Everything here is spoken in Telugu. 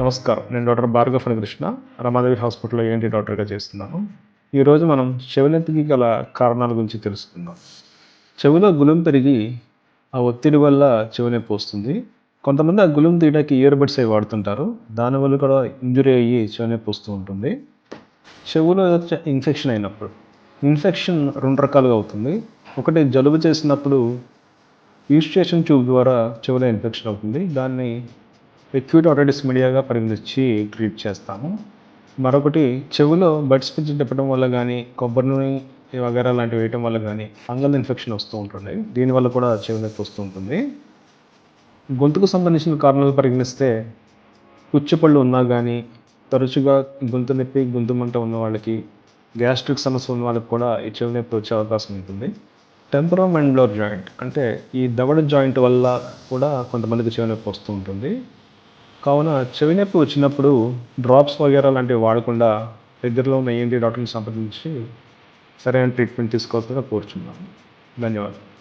నమస్కారం. నేను డాక్టర్ భార్గవ కృష్ణ రమాదేవి హాస్పిటల్లో ఏంటి డాక్టర్గా చేస్తున్నాను. ఈరోజు మనం చెవులెత్తికి గల కారణాల గురించి తెలుసుకుందాం. చెవిలో గులం పెరిగి ఆ ఒత్తిడి వల్ల చెవి నొప్పి వస్తుంది. కొంతమంది ఆ గులం తీయడానికి ఇయర్బడ్స్ అవి వాడుతుంటారు. దానివల్ల కూడా ఇంజురీ అయ్యి చెవి నొప్పి వస్తూ ఉంటుంది. చెవులో ఇన్ఫెక్షన్ అయినప్పుడు ఇన్ఫెక్షన్ రెండు రకాలుగా అవుతుంది. ఒకటి జలుబు చేసినప్పుడు ఈస్టేషన్ ట్యూబ్ ద్వారా చెవులో ఇన్ఫెక్షన్ అవుతుంది. దాన్ని ఎక్యూట్ ఆటోటిస్ మీడియాగా పరిగణించి ట్రీట్ చేస్తాము. మరొకటి చెవిలో బడ్స్ పిచ్చి తిప్పడం వల్ల కానీ కొబ్బరి నూనె వగేరా లాంటివి వేయటం వల్ల కానీ ఫంగల్ ఇన్ఫెక్షన్ వస్తూ ఉంటుంది. దీనివల్ల కూడా చెవి నొప్పి వస్తూ ఉంటుంది. గొంతుకు సంబంధించిన కారణాలు పరిగణిస్తే కుచ్చిపళ్ళు ఉన్నా కానీ తరచుగా గొంతు నొప్పి గొంతు మంట ఉన్న వాళ్ళకి గ్యాస్ట్రిక్ సమస్య ఉన్న వాళ్ళకి కూడా ఈ చెవి నొప్పి వచ్చే అవకాశం ఉంటుంది. టెంపరోమెండ్లోర్ జాయింట్ అంటే ఈ దవడ జాయింట్ వల్ల కూడా కొంతమందికి చెవి నొప్పి వస్తూ ఉంటుంది. కావున చెవి నొప్పి వచ్చినప్పుడు డ్రాప్స్ వగేరా లాంటివి వాడకుండా దగ్గరలో ఉన్న ఏంటి డాక్టర్ని సంప్రదించి సరైన ట్రీట్మెంట్ తీసుకోవాల్సిందిగా కోరుచున్నాను. ధన్యవాదాలు.